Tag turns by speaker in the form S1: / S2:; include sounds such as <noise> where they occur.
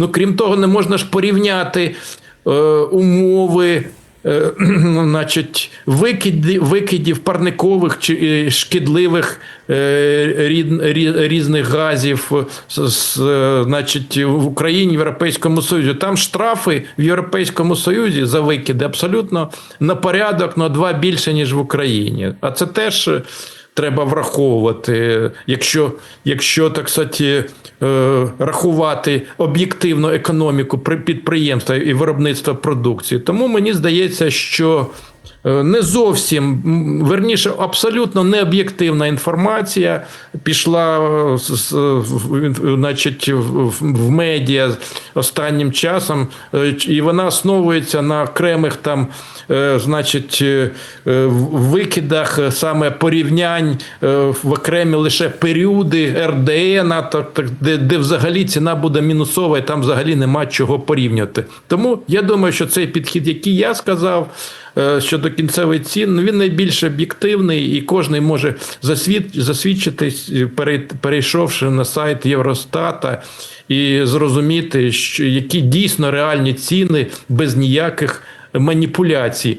S1: Ну, крім того, не можна ж порівняти е, умови. е, <clears throat> Значить, викиди, викидів парникових чи е, шкідливих е, рід, різних газів з, е, значить, в Україні, в Європейському Союзі. Там штрафи в Європейському Союзі за викиди абсолютно на порядок на два більше, ніж в Україні. А це теж треба враховувати, якщо, якщо так сказати, е, рахувати об'єктивно економіку при- підприємства і виробництва продукції. Тому мені здається, що не зовсім верніше, абсолютно необ'єктивна інформація пішла е, в- значить, в, медіа останнім часом, е, і вона основується на окремих там, е, значить, е, е, викидах е, саме порівнянь е, в окремі лише періоди РДН, де, де взагалі ціна буде мінусова, і там взагалі нема чого порівнювати. Тому я думаю, що цей підхід, який я сказав. е, Щодо кінцевих цін, ну, він найбільш об'єктивний, і кожен може засвід, засвідчитись, е, перейшовши на сайт Євростата і зрозуміти, що які дійсно реальні ціни без ніяких маніпуляцій.